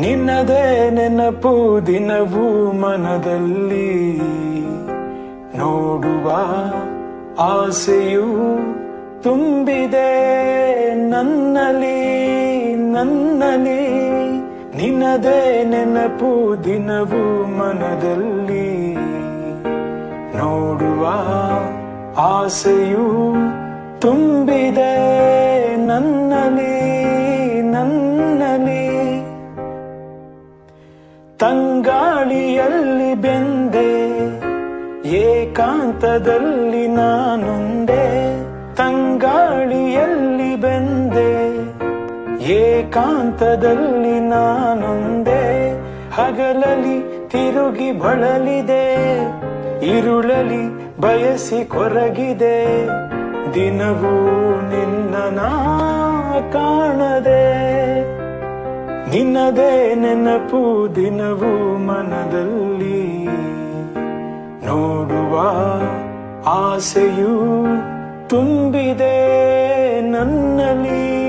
ನಿನ್ನದೇ ನೆನಪು ದಿನವೂ ಮನದಲ್ಲಿ ನೋಡುವ ಆಸೆಯು ತುಂಬಿದೆ ನನ್ನಲಿ ನನ್ನಲಿ ನಿನ್ನದೇ ನೆನಪು ದಿನವೂ ಮನದಲ್ಲಿ ನೋಡುವ ಆಸೆಯು ತುಂಬಿದೆ ನನ್ನಲಿ ತಂಗಾಳಿಯಲ್ಲಿ ಬೆಂದೆ, ಏಕಾಂತದಲ್ಲಿ ನಾನೊಂದೇ ತಂಗಾಳಿಯಲ್ಲಿ ಬೆಂದೆ, ಏಕಾಂತದಲ್ಲಿ ನಾನೊಂದೇ ಹಗಲಲಿ ತಿರುಗಿ ಬಳಲಿದೆ, ಇರುಳಲಿ ಬಯಸಿ ಕೊರಗಿದೆ. ದಿನವೂ ನಿನ್ನ ನಾ ನಿನ್ನದೇ ನೆನಪು ದಿನವೂ ಮನದಲ್ಲಿ. ನೋಡುವ ಆಸೆಯು ತುಂಬಿದೆ ನನ್ನಲ್ಲಿ.